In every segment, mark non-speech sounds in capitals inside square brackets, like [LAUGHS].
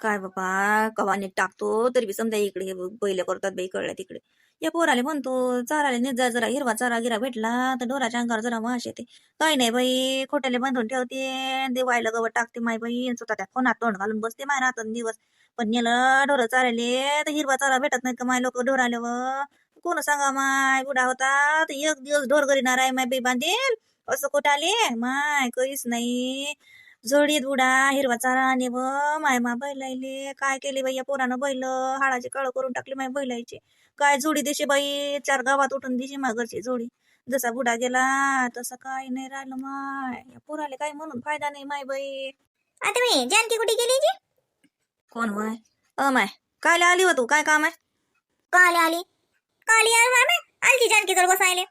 काय बाबा कवाने टाकतो तरी बी समजा इकडे हे बैल करतात बाई कळल्या तिकडे. या पोराले म्हणतो चाराले नेत जा जरा हिरवा चारा गिरा भेटला तर ढोराच्या अंगावर जरा वाश येते. काही नाही बाई खोट्याले बांधून ठेवते देवायला गवत टाकते माय बाई स्वतः त्या फोनात तोंड घालून बसते माय राहतात दिवस. पण नेलं ढोरं चाराले तर हिरवा चारा भेटत नाही का माय लोक ढोर व? कोण सांगा माय बुडा होता तर एक दिवस ढोर घरी आहे माय बाई बांधेल असं कोटाले माय काहीच नाही. जोडीत बुडा हिरवा चारा आणि व माय मा बैलायले. काय केले बाई या पोरानं बैल? हाडाची काळ करून टाकली माय बैलायची. काय जोडी देशे बाई? चार गावात उठून दिशी मागरची जोडी. जसा बुडा गेला तसं काय नाही राहिलं माय. या पोराले काय म्हणून फायदा नाही माय बाई. आता मी जानकी कुठे गेली जी? कोण माय? अ माय काय आली हो तू? काय काम आहे? काले आली? काली आली मामे आलती जानकी जवळ बसायले.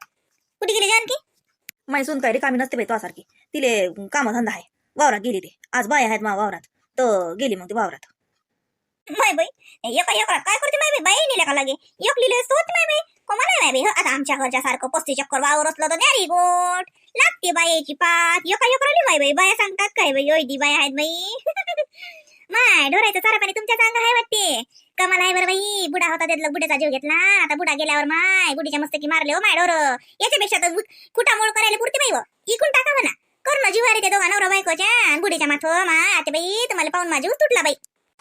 कुठे गेली जानकी? माय सून काय रिकामी नसते बाई तुझ्यासारखी. तिले काम धंदा आहे. वावरात गेली ते. आज बाय आहेत मा वावरात. तर गेली मग ती वावरात. माय बाई एका एका काय करते माय बाई? बाई नेल्या का लागे? एक लिहिले सोच माय बाई. कोमा नाही माय बाई? आता आमच्या घरच्या सारखं पस्ती चक्कर वावर असलं तर द्यारी गोट. लागते बायाची पात. एका एका आली माय बाई. बाया सांगतात काय बाई? ओय दी बाया आहेत बाई. [LAUGHS] माय ढोरायचं सारा पाणी तुमच्या चांगलं आहे वाटते. कमाल आहे बरं बाई. बुडा होता त्यातला बुड्याचा जीव घेतला. आता बुडा गेल्यावर माय बुडीच्या मस्तकी मारले हो माय ढोर. याच्यापेक्षा तर कुटामोळ करायला पुरते बाई इकून टाका म्हणा. कर ना जीवारी ते दोघा नवरा बायकोच्या? आणि बुडीच्या माथ माय आता बाई तुम्हाला पाहून माझी तुटला बाई.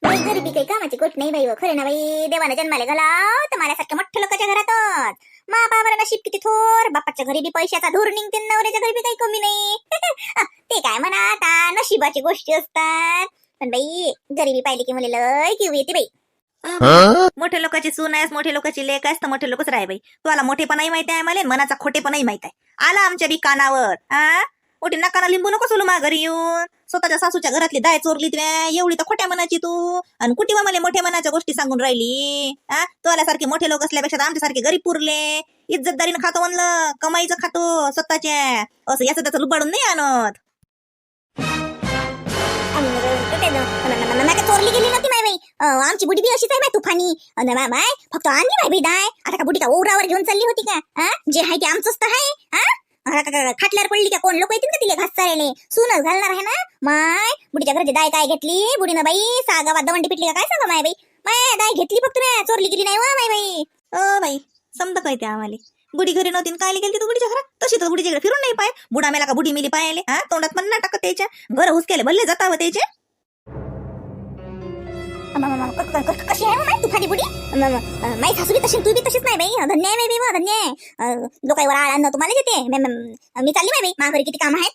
बाई गरिबी काही कामाची गोष्ट नाही बाई व. खरं ना बाई. देवाने जन्माला घालाव तर माझ्यासारख्या मोठ्या लोकांच्या घरातच. मा बाबाला नशीब किती थोर बापाच्या घरी बी पैशाचा धूर निघते नवऱ्याच्या घरी बी काही कमी नाही. [LAUGHS] ते काय म्हणा आता नशिबाची गोष्टी असतात. पण बाई गरिबी पाहिली की मुली लय किव येते बाई. मोठ्या लोकांची सून आहेस मोठ्या लोकांची लेख आहेस तर मोठे लोकच राह बाई. तुम्हाला मोठेपणाही माहिती आहे मला मनाचा खोटेपणाही माहीत आहे. आला आमच्या बी कानावर हा मोठी नकाना लिंबू नको सोलू मा घरी येऊन. स्वतःच्या सासूच्या घरातली दाय चोरली त्या एवढी तर खोट्या मनाची तू. आणि कुठे मला मोठ्या मनाच्या गोष्टी सांगून राहिली? हा तो आल्यासारखे मोठे लोक असल्यापेक्षा आमच्यासारखे गरीब पुरले. इज्जतदारीनं खातो म्हणलं कमाईचं खातो स्वतःच्या. असं याचं त्याचं लुबाडून नाही आणत. चोरली गेली नव्हती माय बाई. आमची बुडी बी अशीच आहे बाय तुफानी. अन मा- माय फक्त आणली माय बाई दाय. आता का बुडी का ओरावर घेऊन चालली होती का? जे आहे ते आमचंच तर आहे. हा? खाटल्यावर पडली का? कोण? लोक येतील का तिला? घास चारायले. सूनच घालणार आहे ना? माय बुडीच्या घराची दाय काय घेतली? बुडीनं बाई सागा गावात दवंडी पिटली का काय सांगा माय बाई? माय दाय घेतली फक्त मी चोरली गेली नाही वा माय बाई. अ बाई समजा काय ते आम्हाला. बुडी घरी नव्हती काय गेली तू बुडीच्या घरात? तशी तर बुडीच्या घरी फिरून नाही पाय. बुडा मेला का बुडी मिली पाहिले हा? तोंडात पण ना टाकत त्याच्या घर हुसकेले भल्ले जातावं त्याचे कशी आहे हो माय तुफानी बुडी? माई सासू बी तशी तू बी तशीच नाही बाई. धन्य आहे बाई धन्य आहे लोकांवर आळा तुम्हाला येते मी चालली बाई मा घरी किती काम आहेत?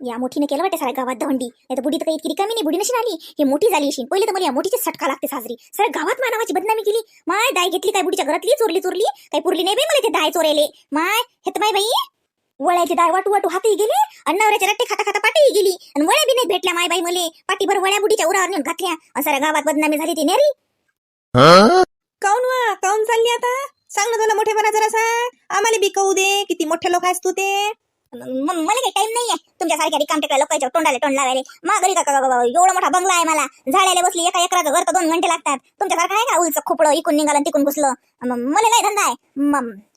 या मोठीने केलं वाटते साऱ्या गावात दहंडी नाही तर बुडी तर काही इतकी रिकामी नाही बुडी नशी आली हे मोठी झाली अशी. पहिले तर मला या मोठीची सटका लागते साजरी. सर गावात मानावाची बदनामी केली. माय दाय घेतली काय बुडीच्या घरातली चोरली चोरली. काही पुरली नाही बाई मला ते दाय चोरेले माय हे तर माय बाई. वळ्याची दाय वाटू वाटू हातही गेले आणि नवऱ्याच्या रट्टे खाता खाता पाठीही गेली. आणि वळ्या बी नाही भेटल्या माय बाई मले. पाठीभर वळ्या बुडीच्या उरावर नेऊन घातल्या. आणि साऱ्या गावात बदनामी झाली ती नेरी. काऊन वा? काऊन चालली आता? सांग ना तुला मोठेपणा जरा सांग आम्हाला बी कळू दे. किती मोठे लोक आहेस तू ते. म- म- मला काही टाइम नाहीये. तुमच्या सारख्या रिकाम टेकल्या लोकांच्या तोंडाला तोंड लावायला. मा घरी का एवढा मोठा बंगला आहे मला. झाडायला बसली एका एकराचं घर तर दोन घंटे लागतात. तुमच्यासारखं आहे का? उलचं खोपडं इकून निघालं तिकून घुसलं. मला नाही धंदा आहे.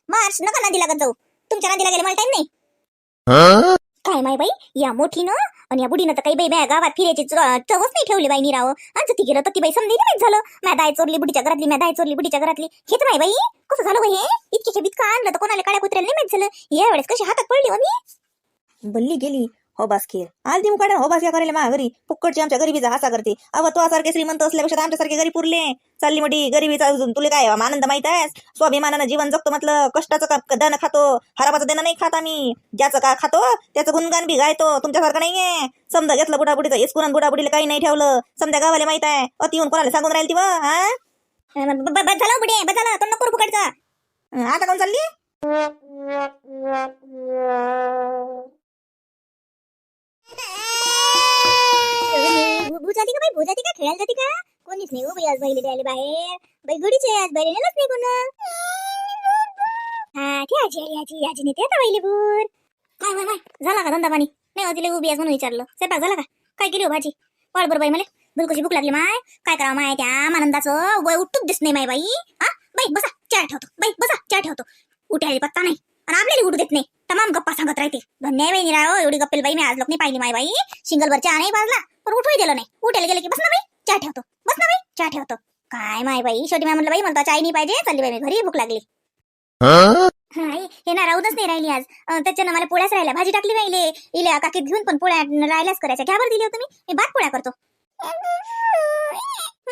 मार्च नका नदी लागत जाऊ. तुमच्या नदीला गेले मला टाइम नाही. काय माय बाई? या मोठीनं आणि या बुडीनं तर काही बाई बाया गावात फिरायची चव- चवच नाही ठेवली बाई निराव. आणि ती गेलं तर ती बाई समजे नाही झालं. मॅ दाय चोरली बुडीच्या घरातली मॅ दाय चोरली बुडीच्या घरातली. हेच माय बाई कसं झालं बाई हे? इतके का आणलं? तर कोणाला काळ्या कुत्र्याला नाही माहीत झालं. या वेळेस कशी हातात पडली हो मी? बल्ली गेली. होबास खेळ. आल ती मुकाड्या होबास या करायला मा घरी फुक्कडची आमच्या गरिबीचा हासा करते. अव तो सारखे श्रीमंत असल्यापेक्षा तर आमच्यासारखे गरीब पुरले. चालली मोठी गरिबीचा अजून. तुला काय आनंद माहीत आहे स्वाभिमानानं जीवन जगतो म्हटलं कष्टाचं का दाणं खातो हराबाचं देणं नाही खात आम्ही. ज्याचं का खातो त्याचं गुणगान बी गायतो. तुमच्यासारखं नाहीये. समजा घेतलं बुडाबुडीचं इस्कुन बुडाबुडीला काही नाही ठेवलं. समजा गावाला माहीत आहे. अति येऊन कोणाला सांगून राहील ती हा? बस झालं बुडे बस झालं. तोंड नको फुकाटचं हं, आता कोण चालली? भूत जाती का बाई भूत जाती का? खेळायला जाती का? कोणीच नाही हो बाई आज बाईले द्यायला बाहेर. बाई घडीच आहे आज बाईले नेलंच नाही कोण हा ते आजी आली आजी आजी नेते आता बाईले भूर. काय वाय बाय. झाला का धंदा पाणी? नाही हो उभी आज म्हणून विचारलं. स्वयंपाक झाला का? काय केली हो भाजी? वाढ बरं बाई मला. बिलकुशी भूक लागली माय. काय करावं माय त्या आनंदाचं? वय उठूच दिसत नाही माय बाई. हा? बाई बसा. चहा ठेवतो. बाई बसा. चहा ठेवतो. उठायला पत्ता नाही. आणि आपल्याला उठू देत नाही. तमाम गप्पा सांगत राहते. धन्य बाई निराळ हो. एवढी गप्पेल बाई मी आज लोक नाही पाहिली माय बाई. सिंगल वर चहा नाही पाजला पण उठूही दिलं नाही. उठायला गेलं की बस ना बाई चहा ठेवतो. बस चहा ठेवतो. काय माय बाई शेवटी मी म्हटलं बाई म्हणतो चाय नाही पाहिजे. चालली बाई मी घरी भूक लागली. हाय हे ना राहूनच नाही राहिली आज. त्याच्यानं मला पोळ्याच राहिल्या. भाजी टाकली राहिले इले काकीत घेऊन पण पोळ्या राहिल्याच करायच्या. घ्या बरं दिली होती मी. मी भात पोळ्या करतो.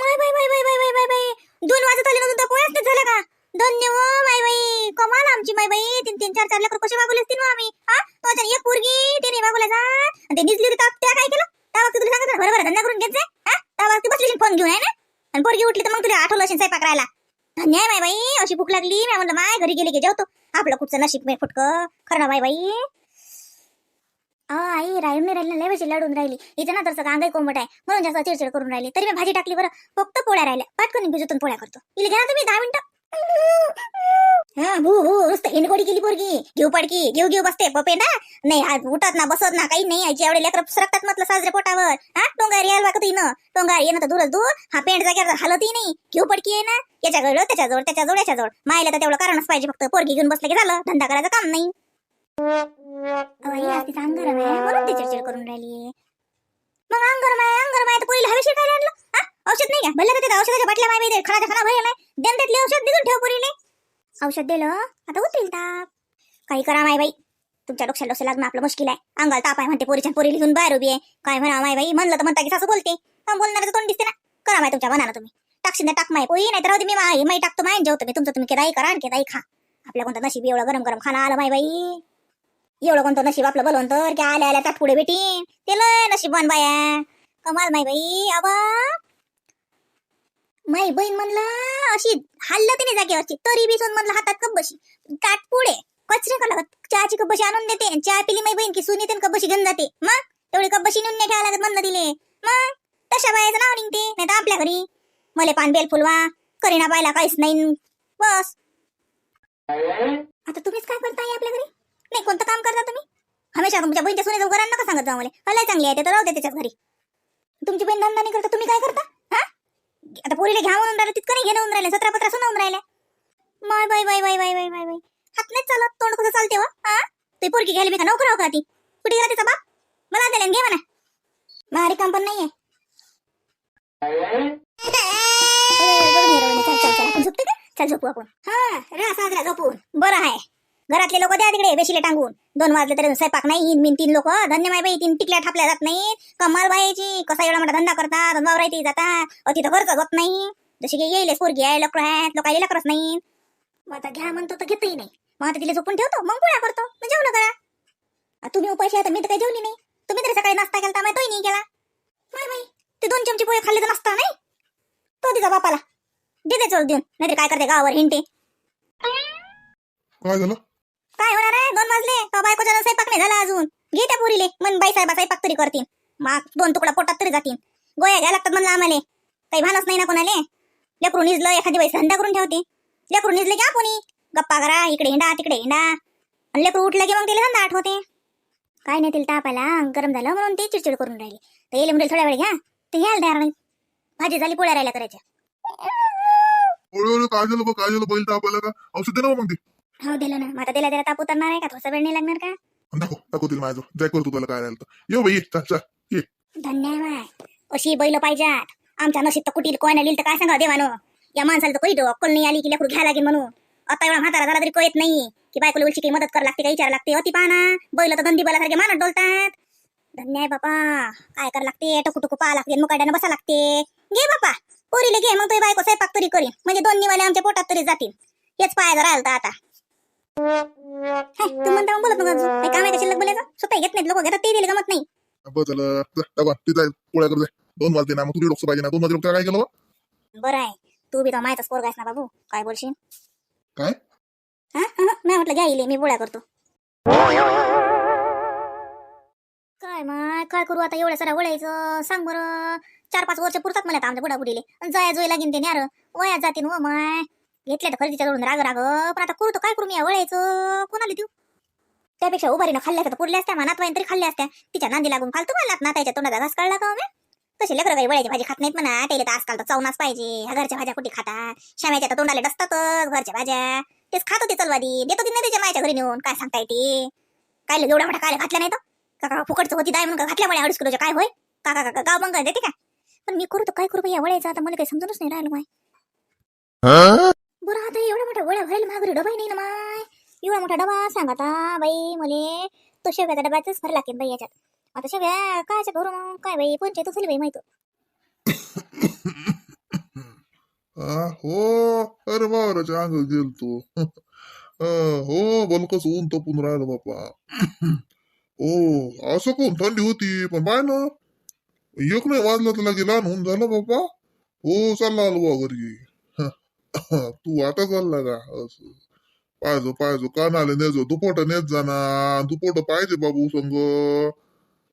माय बाई बाई बाई बाई बाई बाई. दोन वाजत आले ना पोळ्याच नाही झालं का? धन्य हो, माय बाई. कमाल आमची माय बाई. तीन तीन चार चार लेकर कसे वागवले असतील हो आम्ही. हा? तो एक पोरगी ते नाही वागवल्या जात ते निजली होती तर त्या काय केलं त्या वक्ती तुला सांगत बरोबर धंदा करून घेत जा हा बसली फोन घेऊन आहे ना? आणि पोरगी उठली तर मग तुला आठवलं असेल स्वयंपाक राहिला धन्य माय बाई अशी भूक लागली. मी म्हणलं माय घरी गेली की जेवतो. आपलं कुठचं नशीब मी फुटकं. खरं ना बाई? बाई आई राहून नाही राहिली. लय लढून राहिली. इथं ना तर सगळं अंगाई कोंबट आहे. म्हणून जास्त चिडचिड करून राहिली. तरी मी भाजी टाकली बरं. फक्त पोळ्या राहिल्या. पटकन भिजतून पोळ्या करतो. इला घ्या तुम्ही दहा मिनिटं. हा भू भू नुसतं हिंडकोडी केली पोरगी. घेऊ पडकी घेऊ घेऊ बसते. पेंडा नाही आज उठत ना बसत ना काही नाही आईची एवढे लेकर सरकतात म्हटलं साजरे पोटावर. हा टोंगार यायला लागत ना? टोंगार येणं तर दूरच दूर. हा पेंट जाग्यावर हालतही नाही. घेऊ पडकी आहे ना याच्याकडं त्याच्याजवळ त्याच्याजवळ याच्याजवळ. मायला तर तेवढं कारणच पाहिजे फक्त. पोरगी घेऊन बसलं की झालं. धंदा करायचं काम नाही. अहो, म्हणून ते चिडचिड करून राहिली मग अंग माय अंगर अंग तर पोरीला हवेशीर काय आणलं औषध नाही का भले का औषधाच्या बाटल्या माय बाई खणाच्या खणा भरेल नाही. देन त्यातले औषध दिसून ठेव पोरीले. औषध दिलं आता उतरील ताप. काही करा माय बाई. तुमच्या डोक्याला डोसे लागणं आपलं मुश्किल आहे. अंगाला ताप आहे म्हणते पोरीच्या पोरी लिहून बाहेर उभी आहे. काय म्हणा माय बाई? म्हणलं तर म्हणता की सासू बोलते. बोलणार तोंड दिसते ना? करा माय तुमच्या मनाला तुम्ही. टाकशील ना टाक माय. पोई नाही तर राहू मी माई माई टाकतो माय जेवतो मी. तुमचं तुम्ही केदाई करा आणि केदाई खा. आपल्या कोणतं नशीब एवढं गरम गरम खाणं आलं माय बाई? एवढं कोणतं नशीब आपलं बोलवंतर की आल्या आल्या ताट पुढे भेटीन. ते लय नशीबवान बाया. कमाल माय बाई. आबा माई बहीण म्हणलं अशी हल्लं तिने जागेवरची तरी बी सोन म्हणलं हातात कब्बशी ताट पुढे कचरे का लागत चहाची कब्बशी आणून देते आणि चहा पिली माई बहीण की सुनी ते कब्बशी घेऊन जाते. मग? तेवढी कब्बशी नेऊन नाही ठेवा लागत म्हणलं दिले मग? तशा बायाचं नाव निघते नाही तर आपल्या घरी. मले पान बेल फुलवा करीना पाहिला काहीच नाही. बस. आता तुम्हीच काय करताय आपल्या घरी? नाही कोणतं काम करता तुम्ही? हमेशा तुमच्या बहिणीच्या सुनेचं घरांना नका सांगत जाऊ मला. हलाय चांगली आहे ते तर राहू दे त्याच्या घरी. तुमची बहीण धंदा नाही करता तुम्ही काय करता? आता पोरीला घ्या म्हणून राहिलं तितकं नाही घेणं राहिले राहिलं सतरा पत्रा सुनावून राहिल्या. माय बाय बाय बाय बाय बाय बाय बाय हात नाही चालत तोंड कसं चालते हो हा? ते पोरगी घ्यायला मी का नोकर हो का ती? कुठे गेला तिचा बाप? मला दिला घे म्हणा. मारी काम पण नाहीये. आपण झोपते का? चल झोपू आपण. हा रा साजरा झोपून. बरं आहे. घरातले लोक द्या तिकडे बेशीला टांगून. दोन वाजले तरी स्वयंपाक नाही मिन तीन लोक. धन्य माय बाई तीन टिकल्या थापल्या जात नाहीत कमाल बाईची कसा एवढा मोठा धंदा करतात वावरायती जातात. तिथं खर्च होत नाही. जशी की येईल पोरगी आहे लेकर आहेत लोकायला लेकरच नाही. मग आता घ्या म्हणतो तर घेतही नाही. मग आता तिला झोपून ठेवतो मग पोळ्या करतो मग जेवण करा. तुम्ही उपाशी आहे तर मी तर काही जेवली नाही. तुम्ही तरी सकाळी नाश्ता केला तोही नाही केला. माय बाई ते दोन चमचे पोहे खाल्ले तर नसता नाही. तो तिचा बापाला. दे दे चोर देऊन. नाहीतर काय करते गावावर हिंटे काय झालं? काय होणार आहे? दोन वाजले तो बायकोचा स्वयंपाक नाही झाला अजून. घे त्या पुरीले मन बाई साहेबा स्वयंपाक तरी करतील माग दोन तुकडा पोटात तरी जातील गोया घ्या लागतात म्हणलं आम्हाला. काही भानच नाही ना कोणाले? लेकरू निजलं एखादी बाई धंदा करून ठेवते. लेकरू निजले घ्या कोणी गप्पा करा इकडे हिंडा तिकडे हिंडा. आणि लेकरू उठलं की मग तिला धंदा आठवते. काय नाही तिला तापायला गरम झालं म्हणून ते चिडचिड करून राहिली. तर येले म्हणजे थोड्या वेळ घ्या. ते घ्यायला तयार नाही भाजी झाली पोळ्या राहिल्या करायच्या. काय झालं काय झालं? बैल ताप आला का? औषध दे ना मग ते. हो दिलं ना. मग आता त्याला त्याला ताप उतरणार आहे का? थोडासा वेळ नाही लागणार का? दाखव दाखवतील माझं. जय करतो तुला काय राहिलं तर. ये बाई ये चल चल ये. धन्यवाद. अशी बैल पाहिजेत आमच्या नशीब तर कुठे कोयना लिहिलं तर काय सांगा देवानं? या माणसाला तर काही अक्कल नाही आली की लेकरू घ्या लागेल म्हणून. आता एवढा म्हातारा झाला तरी कळत नाही. की बायकोला उलची काही मदत करायला लागते काही विचार लागते. अति पाना. बैल तर गंदी बैलासारखे मानत डोलतात. धन्य आहे बापा. काय करायला लागते? टकू टकू पाहा लागते. मुकाड्यानं बसा लागते. घे बापा. पोरीले घे. मग तुझी बायको स्वयंपाक तरी करीन. म्हणजे दोन निवाले आमच्या पोटात तरी जातील. हेच पायाचं राहिलं तर आता. हे, तू म्हणता मग बोलत नका अजून. काही काम आहे का शिल्लक बोलायचं? स्वतः घेत नाहीत लोक. घेतात ते दिले गमत नाही. बरं झालं जा, डबा ती जाईल पोळ्या कर जाय दोन वाजले ना मग तुझी डोकं पाहिजे ना. दोन वाजले डोक्याला काय केलं बा? बरं आहे. तू बी तर माहितच पोरगा आहेस ना बाबू. काय बोलशील? काय? हा हा, मी म्हटलं घ्या इले मी पोळ्या करतो. काय माय काय करू आता? एवढ्या साऱ्या वळायचं. सांग बरं. चार पाच वर्ष पुरतात मला आता आमच्या बुडा बुडीले जाय जोय लागीन ते न्यार. वया जातीन व माय. घेतल्या तर खरेदीच्या जवळून राग राग. पण आता करू तर काय करू मी वळायचं? कोणाला देऊ? त्यापेक्षा उभारीनं खाल्ल्या तर पुरल्या असत्या मनात तरी खाल्ल्या असत्या. तिच्या नांदी लागून खालतो मला ना त्याच्या तोंडाचा घास काढला का हो मी? तसे लेकरं काही वळ्याची भाजी खात नाहीत म्हणा. त्याला तर आजकाल तर चवनाच पाहिजे. ह्या घरच्या भाज्या कुठे खातात? शाम्याच्या तर तोंडाला डसतातच घरच्या भाज्या. तेच खात होती चलवादी. देतो होती ना त्याच्या मायच्या घरी नेऊन. काय सांगता येते काय एवढा मोठा काय घातला नाही तर हो? काका फुकटचं होती दाय म्हणून घातल्यामुळे अडीच किलोच्या. काय होय? काका काका गाव मग देते का? पण मी करू तर काय करू या वळ्याचं? आता मला काही समजूनच नाही राहिलं माय. बरं आता एवढा मोठा गोळ्या भरेल मागरी डबाही नाही ना माय. एवढा मोठा डबा सांग आता. बाई मले तो शेव्याचा डब्यातच भर लागेल बाई याच्यात. आता शेव्या कायच्या भरू मग? काय बाई पंचायत झाली बाई माहिती. हा, [COUGHS] हो अरे बावराच्या अंग गेल तू [COUGHS] हो बलकस ऊन तपून राहिलं बापा हो [COUGHS] असं कोण थंडी होती पण बाय ना. एक नाही वाजलं तर लगे लहान होऊन झालं बापा हो चालला आलो बा घरी. तू आता चालला का? असं. पाहिजो पाहिजो. कानाला नेजो. दुपोट नेत जाना. दुपोट पाहिजे बाबू संग.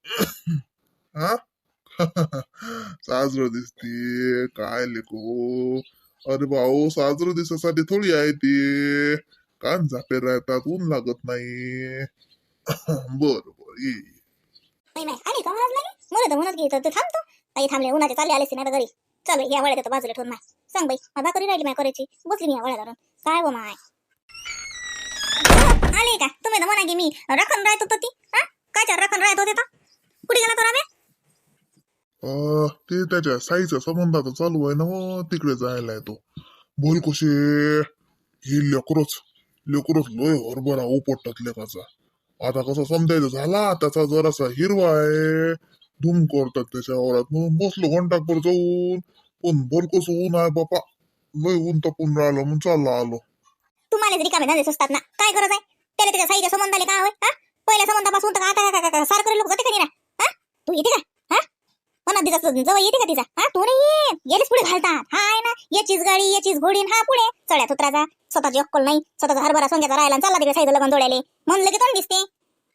[COUGHS] हा? [LAUGHS] साजर दिसते. काय लेको? अरे भाऊ साजर दिसासाठी थोडी आहे ती. कान झापे राहतात ऊन लागत नाही. [COUGHS] बर बर. ये ये. नाही आली का आज नाही म्हणत म्हणत घेत ते थांबतो काही थांबले उन्हाचे चालले आले नाही घरी. चल या वळ्यात आता बाजूला ठेवून माय. सांग बाई माझा करी राहिली माय करायची बसली मी या वळ्या धरून काय हो माय? आले का? तुम्ही तर म्हणा की मी रखन राहत होतो ती. हा कायच्या रखन राहत होते तर कुठे गेला तो रामे? अं, ते त्याच्या साईचा संबंधाचा चालू आहे ना मग तिकडे जायला आहे तो. बोल कसे हे लेकरच लेकरच लोय हरभरा उपटतात लेकाचा. आता कसा समजायचं झाला त्याचा जरासा हिरवा आहे. धूम करतात त्याच्या वावरात. म्हणून बसलो घंटाकभर जाऊन पण बोल कसं ऊन आहे बापा. लय ऊन तपून राहिलं म्हणून चालला आलो. तुम्हाला रिकामे धंदे सुचतात ना काय गरज आहे? त्याला त्याच्या साईच्या संबंधाले काय होय हा? पहिल्या संबंधापासून तर आता काय- काय- का- सारखं लोक जाते का नाही ना? हा? तू येते का? हा? म्हणा तिचा जवळ येते का तिचा? हा? तू नाही येत. गेलेच पुढे घालतात. हा आहे ना याचीच गाडी याचीच घोडी आणि हा पुढे. चढ्या उतराचा स्वतःची अक्कल नाही. स्वतःचा हरभरा सोंग्याचा राहिला आणि चालला तिकडे साईचं लग्न जोड्याले म्हणलं की तोंड दिसते.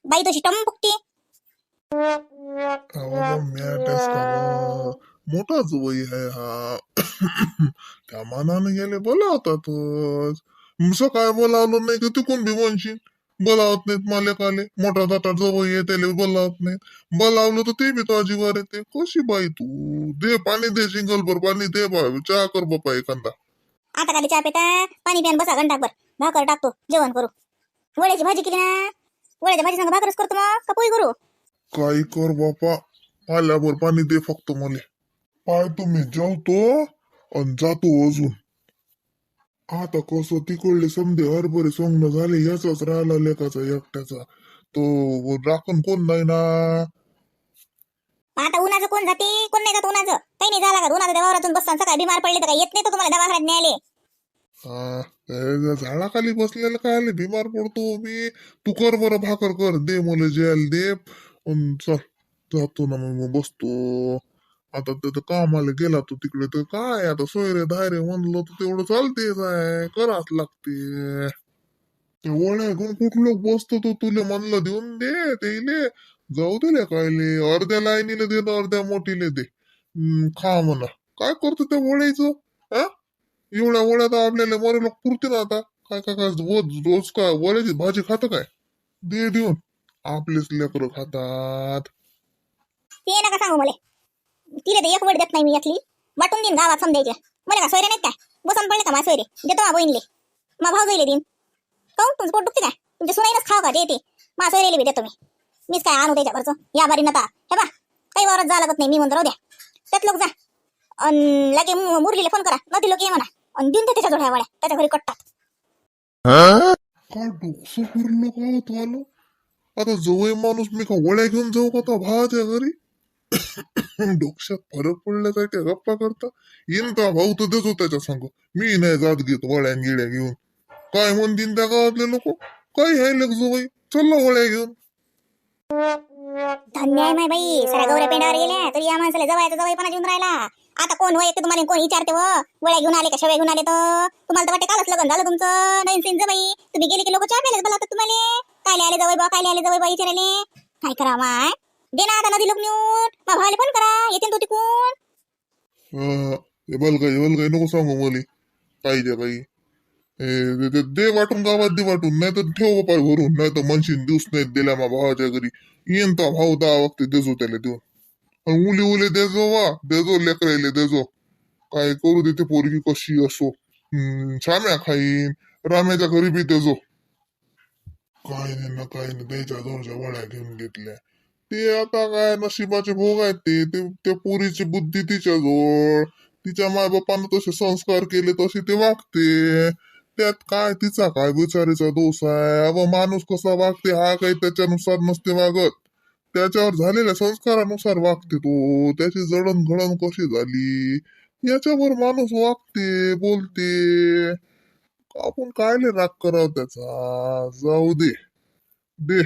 बाई तशी टम फुकते आवाज मॅटच मोठा मोठाच वय आहे हा. [COUGHS] त्या मानाने गेले बोलावतातच. मुसं काय बोलावलं नाही की तिकून बी म्हणशील बोलावत नाहीत माले काले मोठा दाटा जवळ त्याला बोलावत नाहीत. बोलावलं तर ते बी तो जीवार येते. कशी बाई तू? दे पाणी दे सिंगल भर पाणी दे बा. चहा कर बापा एखादा. आता का चहा पेता. पाणी प्यान बसा घंटाभर. भाकर टाकतो. जेवण करू. वड्याची भाजी केली ना? वड्याच्या भाजी संग भाकरच करतो मग? का पोळी करू? काही कर बापा. पाल्यावर पाणी दे फक्त मले. पाय तुम्ही जेवतो आणि जातो अजून. आता कसं तिकडले समजे हरभरे सोंगणं झाले याचाच राहिला लेखाचा एकट्याचा. तो राखण कोण नाही ना? आता उन्हाचं कोण जाते? कोण नाही जात उन्हाचं? काही नाही झाला का? उन्हाचं देवावरातून बसताना सकाळी बिमार पडले तर काय येत नाही तो तुम्हाला दवाखान्यात न्यायले? हा, झाडाखाली बसलेलं काय आले? बिमार पडतो मी. तू कर बरं भाकर कर. दे मला जेल दे. अन चल जातो ना मग मग बसतो आता तर कामाला गेला तो तिकडे तर काय आता सोयरे धायरे म्हणलं तर तेवढं चालतेच आहे कराच लागते ते वळ्या घेऊन कुठलं बसतो तो तुले म्हणलं देऊन दे ते इले जाऊ दिले कायले अर्ध्या लाईनीला दे ना अर्ध्या मोठीले दे हम्म, खा म्हणा काय करतो त्या ओळ्याचं हा एवढ्या ओळ्या तर आपल्याला मरे लोक पुरते ना आता काय काय काय रोज रोज काय वड्याची भाजी खातं काय दे देऊन आपलेच लेकरं खातात. ते नका सांगू मला. तिला तर एक वड देत नाही मी यातली. वाटून देईन गावात समजायच्या मला का सोयरे नाहीत काय? बसून पडले का माझ्या सोयरे? देतो मा बहिणले. मा भाऊ जाईल देईन. काहून? तुमचं पोट दुखते काय? तुमच्या सुनाईनच खाव का? जे ते. मा सोयरेले बी देतो मी. मीच काय आणू त्याच्यावरचं? या बारी नका हे बा काही वावरात जा लागत नाही मी म्हणतो राहू द्या. त्यात लोक जा. अन लगे मु- मुरलीला फोन करा. नदी लोक ये म्हणा. आणि देऊन दे त्याच्या जोड्या वड्या. त्याच्या घरी कट्टात काय डोकसं फिरलं का होत आलं. आता जवळ माणूस मी का वड्या घेऊन जाऊ का तो भावाच्या घरी? डोक्यात फरक पडल्यासारख्या गप्पा करता. येईन का भाऊ तर देतो त्याच्या संग. मी नाही जात घेत वड्या गिड्या घेऊन. काय म्हणतील त्या गावातले लोक? काय आहे लेख जवळ चल वड्या घेऊन. धन्य आहे माय बाई. सगळ्या गौऱ्या पेंडावर गेल्या. तरी या माणसाला जवळचा जवळपणा घेऊन राहिला. आता कोण होय ते तुम्हाला कोण विचारते हो? व वळ्या घेऊन आले का शेवया घेऊन आले तर? तुम्हाला तर वाटते कालच लग्न झालं तुमचं. नवीन सीन बाई. तुम्ही गेले की लोक चार प्यायला बोलावतात तुम्हाला? काय आले जवळ बा काय आले जवळ बा विचारायले काय करा माय दे ना आता नदी लोक मग भावाले फोन करा. येते तो तिकून. हा, हे बल काही बल नको सांगू मले. पाहिजे काही ए, दे- दे- दे वाटून गावात दे वाटून. नाही तर ठेव बापा भरून. नाही तर मनशीन दिवस नाही दिल्या मा भावाच्या घरी. येईन तो भाऊ दहा वक्ती देजो त्याला देऊन. आणि उली उले देजो वा. देजो लेकरायले देजो काय करू देते पोरगी कशी असो. हम्म, शाम्या खाईन. राम्याच्या घरी बी देजो काय नाही ना काय नाही त्याच्या दोनच्या वड्या घेऊन घेतल्या. ते आता काय नशिबाचे भोग आहेत ते. ते- त्या पोरीची बुद्धी तिच्याजवळ तिच्या मायबापानं तसे संस्कार केले तसे ते वागते. त्यात काय तिचा काय बिचारीचा दोष आहे? अब माणूस कसा वागते हा काही त्याच्यानुसार नसते वागत. त्याच्यावर झालेल्या संस्कारानुसार वागते तो. त्याची जडणघडण कशी झाली? याच्यावर माणूस वागते बोलते. आपण कायले राग करावं त्याचा. जाऊ दे. दे.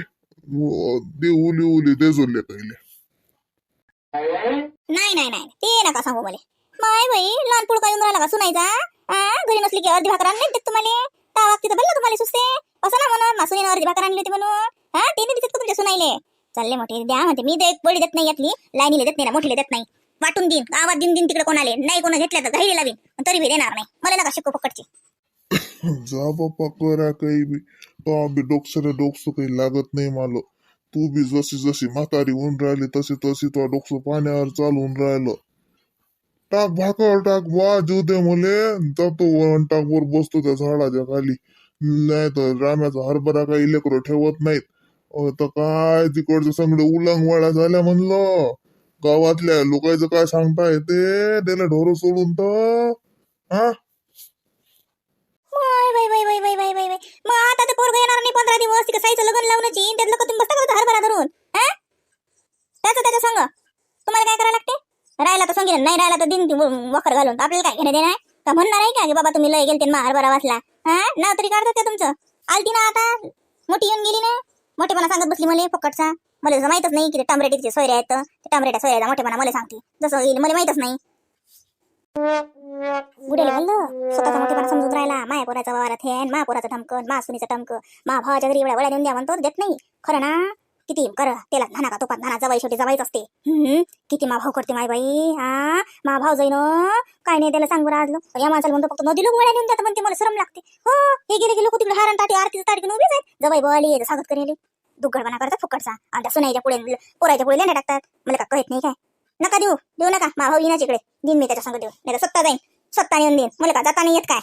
हो, दे उली उली दे जोडले पहिले. नाही नाही नाही. ते नका सांगू मला. माय बाई लहान पुळका येऊन राहिला का सुनायचा आ घरी नसली की अर्धी भाकर आणली देत तुम्हाला? त्या वागती तर बल्ला तुम्हाला सुस्ते? असं ना म्हणून मासुनीनं अर्धी भाकर आणली होती म्हणून. हा ते नाही दिसत का तुमच्या सुनायले चालले मोठे द्या म्हणते. मी देत बळी देत नाही यातली. लाईनीले देत नाही मोठीले देत नाही. वाटून देईन गावात देऊन देईन तिकडे कोणाले? नाही कोणा घेतल्या तर घरी लावीन. पण तरी बी देणार नाही. मला नका शिकू पकडची जा बाप्पा करा काही बी. तो बी डोकसरे डोकसं काही लागत नाही मला. तू बी जशी जशी म्हातारी होऊन राहिली तशी तशी तो डोकसं पाण्यावर चालून राहिलं. टाक भाकर टाक वा जीव दे मुले. जातो वळण टाक वर बसतो त्या झाडाच्या खाली. नाही तर राम्याचा हरभरा काही लेकरं ठेवत नाहीत. अहो, तर काय तिकडचं सगळं उलंगवाळा झाल्या म्हणलं? गावातल्या लोकांचं काय सांगता येते त्याला ढोरं सोडून तर? हा? बाय बाय बाय बाय बाय बाय बाय बाय मग आता ते पोरग येणार नाही पंधरा दिवस. तिकडे साईचं लग्न लावण्याची त्यातलं का तुम्ही बसता का हरभरा धरून. हा त्याचं त्याचं सांग. तुम्हाला काय करावं लागते? राहिला तर सांगेल नाही राहिला तर दिन वखर घालून. आपल्याला काय घेणं देणार आहे? का म्हणणार आहे का की बाबा तुम्ही लय गेलते मग हरभरा वाचला? हा नाव तरी काढतात का तुमचं? आलती ना आता? मोठी येऊन गेली ना? मोठेपणा सांगत बसली मला फुकटचा. मला जसं माहितच नाही की ते टमरेटीचे सोयरे आहेत ते टमरेट्या सोयऱ्याचा मोठेपणा मला सांगते. जसं येईल मला माहितच नाही. गुडेले बोललं स्वतःचा मोठेपणा समजून राहिला. माया पोराचा वावरात हे मा पोराचं ठमकन मा सुनीचं टमकं मा भावाच्या घरी एवढ्या वड्या देऊन द्या म्हणतो देत नाही. खरं ना? किती कर त्याला धाना का तोपात धाना जवाई शेवटी जवाईच असते. किती मा भाव करते माय बाई हा? मा भाव जाईन हो? काय नाही त्याला सांगू राहिलो. या माणसाला म्हणतो फक्त नदी लोक वळ्या देऊन द्या म्हणते मला श्रम लागते. हो? हे गेले की लोक तिकडे हारण ताटी आरतीचं ताटी घेऊन उभीच आहेत. जवाई बवाली स्वागत करेल. दुग्गडपणा करतात फुकटचा. आणि त्या सुनाईच्या पुढे पोराच्या पुढे लेण्या टाकतात. मला का कळत नाही काय? नका देऊ देऊ नका. मा भाऊ येण्याच इकडे. देईन मी त्याच्या संग देऊ नाही तर स्वतः जाईन. स्वतः येऊन देईन. मला का जाता नाही येत काय?